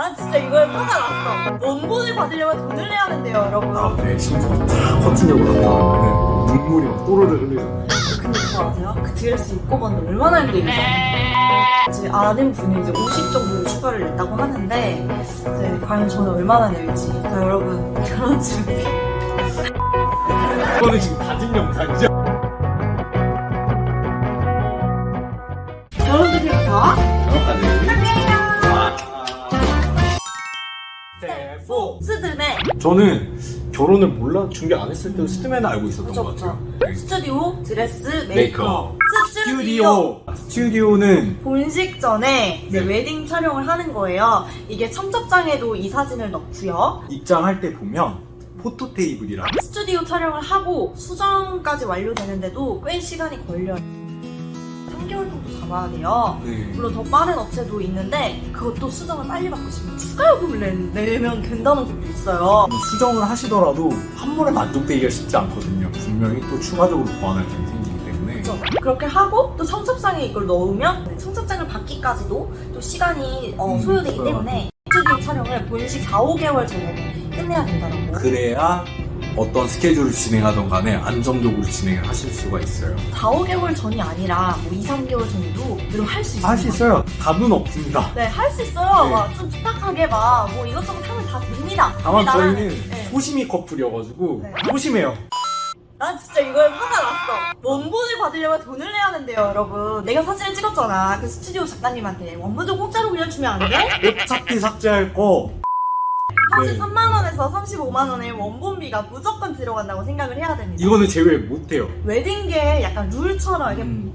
난 진짜 화가 났어. 원본을 받으려면 돈을 내야 된대요, 여러분. 앞에 신부 탁 커튼역으로 나타나면 눈물이 막 또르르 흘리잖아요. 근데 그거 아세요? 그 드레스 입고 봤는데 얼마나 힘들겠어? 제 아는 분이 이제 50 정도 추가를 냈다고 하는데 이제 과연 저는 얼마나 낼지. 자, 여러분 결혼 준비. 이거는 지금 다진 영상이죠? 결혼 준비부터 정확하네. 4 스드메 저는 결혼을 몰라 준비 안 했을 때도 스트맨을 알고 있었던 그쵸, 것 같아요. 스튜디오 드레스 메이크업. 스튜디오. 스튜디오. 스튜디오는 본식 전에 이제 네. 웨딩 촬영을 하는 거예요. 이게 첨첩장에도 이 사진을 넣고요. 입장할 때 보면 포토 테이블이랑 스튜디오 촬영을 하고 수정까지 완료되는데도 꽤 시간이 걸려요. 3개월 정도 잡아야 돼요. 네. 물론 더 빠른 업체도 있는데 그것도 수정을 빨리 받고 싶으면 추가 요금을 내, 내면 된다는 것도 있어요. 수정을 하시더라도 한 번에 만족되기가 쉽지 않거든요. 분명히 또 추가적으로 보완할 점이 생기기 때문에 그렇죠. 그렇게 하고 또 청첩장에 이걸 넣으면 청첩장을 받기까지도 또 시간이 어, 음, 소요되기 소요가 때문에 스튜디오 촬영을 본식 4, 5개월 전에는 끝내야 된다는 거. 그래야 어떤 스케줄을 진행하던 간에 안정적으로 진행을 하실 수가 있어요. 4, 5개월 전이 아니라 뭐 2, 3개월 전에도 여러분 할수 있어요. 할 수 있어요. 답은 없습니다. 네, 할 수 있어요. 네. 막좀 툭탁하게 막 뭐 이것저것 하면 다 됩니다. 다만 근데 나는- 저희는 네. 소심이 커플이어가지고 네. 소심해요. 난 진짜 이거에 화가 났어. 원본을 받으려면 돈을 내야 된대요, 여러분. 내가 사진을 찍었잖아. 그 스튜디오 작가님한테 원본 좀 공짜로 그냥 주면 안 돼? 어차피 삭제할 거 33만 원에서 35만 원의 원본비가 무조건 들어간다고 생각을 해야 됩니다. 이거는 제외 못해요. 웨딩계 약간 룰처럼 이게 음.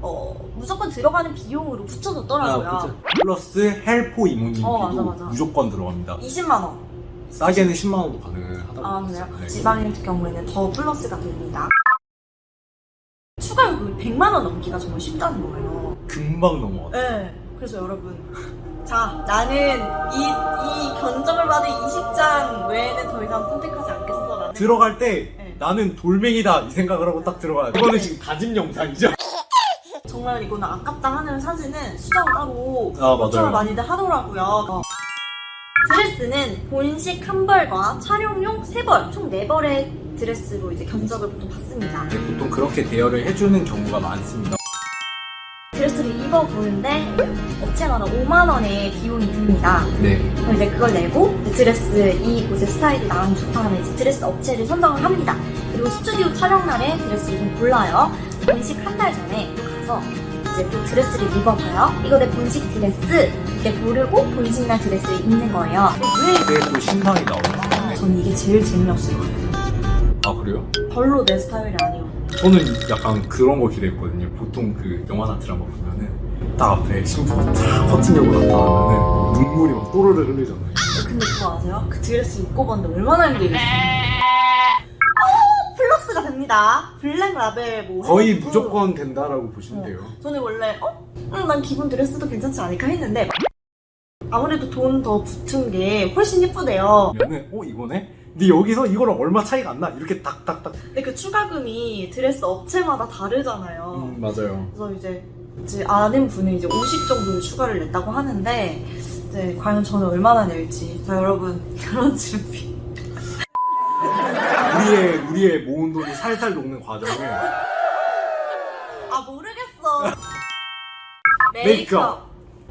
어, 무조건 들어가는 비용으로 붙여줬더라고요. 아, 그쵸. 플러스 헬포 이모님비도 어, 맞아, 맞아. 무조건 들어갑니다. 20만 원. 싸게는 10만 원도 가능하다고. 아, 그래요? 네. 지방인 경우에는 더 플러스가 됩니다. 추가 요금이 100만 원 넘기가 정말 쉽다는 거예요. 금방 넘어가. 네. 그래서 여러분. 자, 나는 이, 이 견적을 받은 이 식장 외에는 더 이상 선택하지 않겠어. 나는. 들어갈 때 네. 나는 돌멩이다 이 생각을 하고 딱 들어가야 돼. 이거는 지금 다짐 영상이죠? 정말 이거는 아깝다 하는 사진은 수정 따로 아, 맞아요. 추천을 많이들 하더라고요. 어. 드레스는 본식 한 벌과 촬영용 세 벌, 총 네 벌의 드레스로 이제 견적을 보통 받습니다. 네, 보통 그렇게 대여를 해주는 경우가 많습니다. 드레스를 입어보는데 업체마다 5만 원의 비용이 듭니다. 네. 그럼 이제 그걸 내고 이제 드레스 이 곳의 스타일이 나랑 좋다 하면 이제 드레스 업체를 선정을 합니다. 그리고 스튜디오 촬영 날에 드레스를 좀 골라요. 본식 한 달 전에 가서 이제 또 드레스를 입어봐요. 이거 내 본식 드레스 이렇게 고르고 본식 날 드레스를 입는 거예요. 왜? 그게 또 신상이 나오니까. 저는 이게 제일 재미없어요. 아, 그래요? 별로 내 스타일이 아니에요. 저는 약간 그런 거 기대했거든요. 보통 그 영화나 드라마 보면은 딱 앞에 신부가 탁 커튼역으로 나타나면은 눈물이 막 또르르 흘리잖아요. 근데 그거 아세요? 그 드레스 입고 봤는데 얼마나 힘들겠어요? 어, 플러스가 됩니다. 블랙 라벨 뭐 거의 해가지고. 무조건 된다라고 보시면 돼요. 저는 원래 어? 응, 난 기본 드레스도 괜찮지 않을까 했는데 아무래도 돈 더 붙은 게 훨씬 예쁘대요. 그러면은 어 이거네? 근데 여기서 이거랑 얼마 차이가 안 나? 이렇게 딱딱딱. 근데 그 추가금이 드레스 업체마다 다르잖아요. 음 맞아요. 그래서 이제 제 아는 분이 이제 50 정도 추가를 냈다고 하는데 이제 과연 저는 얼마나 낼지. 자 여러분 결혼 준비. 우리의 우리의 모은 돈이 살살 녹는 과정을 아 모르겠어. 메이크업.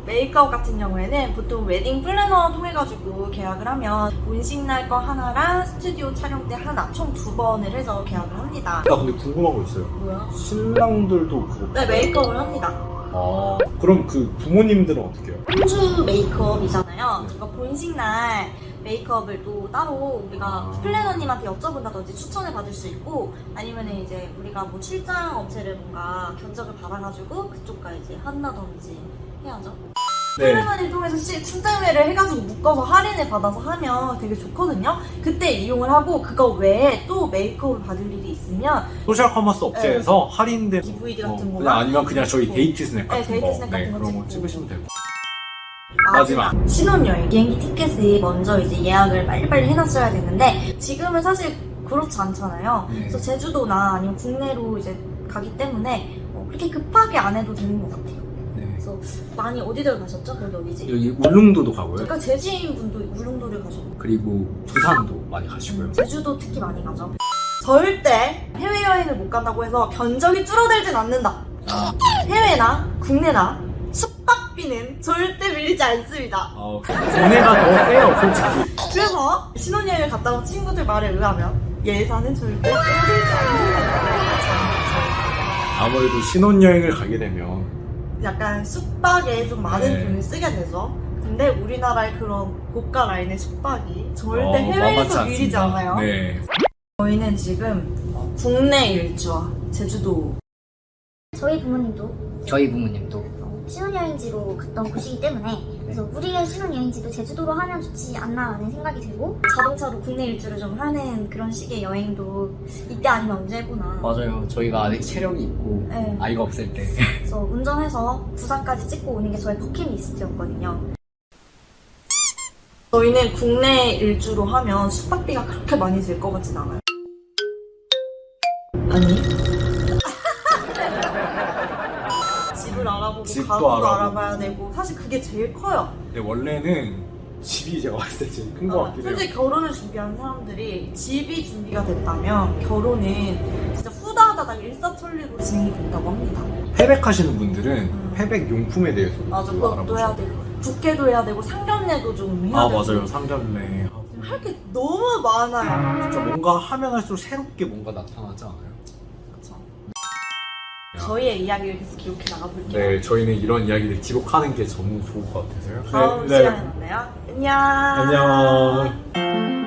메이크업 같은 경우에는 보통 웨딩 플래너 통해가지고 계약을 하면 본식 날 거 하나랑 스튜디오 촬영 때 하나 총 두 번을 해서 계약을 합니다. 나 근데 궁금한 거 있어요. 뭐야? 신랑들도 그거. 네 메이크업을 합니다. 아 그럼 그 부모님들은 어떻게 해요? 혼주 메이크업이잖아요. 제가 본식 날 메이크업을 또 따로 우리가 아. 플래너님한테 여쭤본다든지 추천을 받을 수 있고 아니면 이제 우리가 뭐 출장 업체를 뭔가 견적을 받아가지고 그쪽과 이제 한다든지 해야죠. 네. 플래너님 통해서 시- 출장회를 해가지고 묶어서 할인을 받아서 하면 되게 좋거든요. 그때 이용을 하고 그거 외에 또 메이크업을 받을 일이 있으면 소셜 커머스 업체에서 할인된 DVD 뭐, 같은 거 그냥 아니면 그냥 저희 찍고. 데이트 스냅 같은 네, 데이트 거, 스냅 네, 같은 거 그런 거 찍고. 찍으시면 돼요. 마지막. 신혼여행 비행기 티켓을 먼저 이제 예약을 빨리빨리 해놨어야 되는데 지금은 사실 그렇지 않잖아요. 네. 그래서 제주도나 아니면 국내로 이제 가기 때문에 어, 그렇게 급하게 안 해도 되는 것 같아요. 네, 그래서 많이 어디들 가셨죠? 거기 어디지? 여기 울릉도도 가고요. 약간 제지인 분도 울릉도를 가셨고 그리고 부산도 많이 가시고요. 제주도 특히 많이 가죠. 절대 해외여행을 못 간다고 해서 견적이 줄어들진 않는다. 아, 해외나 국내나 숙박비는 절대 밀리지 않습니다. 어, 국내가 더 세요, 솔직히. 그래서 신혼여행을 갔다 온 친구들 말에 의하면 예산은 절대 줄어들지 않는다. 아무래도 신혼여행을 가게 되면 약간 숙박에 좀 많은 네. 돈을 쓰게 되죠. 근데 우리나라의 그런 고가 라인의 숙박이 절대 어, 해외에서 밀리지 않습니다. 않아요. 네. 저희는 지금 국내 일주와 제주도 저희 부모님도 저희 부모님도 어, 신혼여행지로 갔던 곳이기 때문에 그래서 우리의 신혼여행지도 제주도로 하면 좋지 않나라는 생각이 들고 자동차로 국내 일주를 좀 하는 그런 식의 여행도 이때 아니면 언제 해보나. 맞아요. 저희가 아직 체력이 있고 네. 아이가 없을 때 그래서 운전해서 부산까지 찍고 오는 게 저의 버킷리스트였거든요. 저희는 국내 일주로 하면 숙박비가 그렇게 많이 들 것 같진 않아요. 아니? 알아보고 집도 가구도 알아보고. 알아봐야 되고 사실 그게 제일 커요. 근데 원래는 집이 제가 봤을 때 제일 큰 것 어, 같긴 해요. 솔직히 결혼을 준비하는 사람들이 집이 준비가 됐다면 결혼은 진짜 후다다다 일사천리로 진행이 된다고 합니다. 패백하시는 분들은 음. 패백 용품에 대해서 맞아, 좀 그것도 해야 알아보셔야 되고 부케도 해야 되고 상견례도 좀 해야 아 되고 맞아요 상견례 할 게 너무 많아요. 진짜 뭔가 하면 할수록 새롭게 뭔가 나타나지 않아요? 저희의 이야기를 계속 기록해 나가볼게요. 네 저희는 이런 이야기를 기록하는 게 너무 좋을 것 같아서요 다음 네, 시간에 만나요. 안녕. 안녕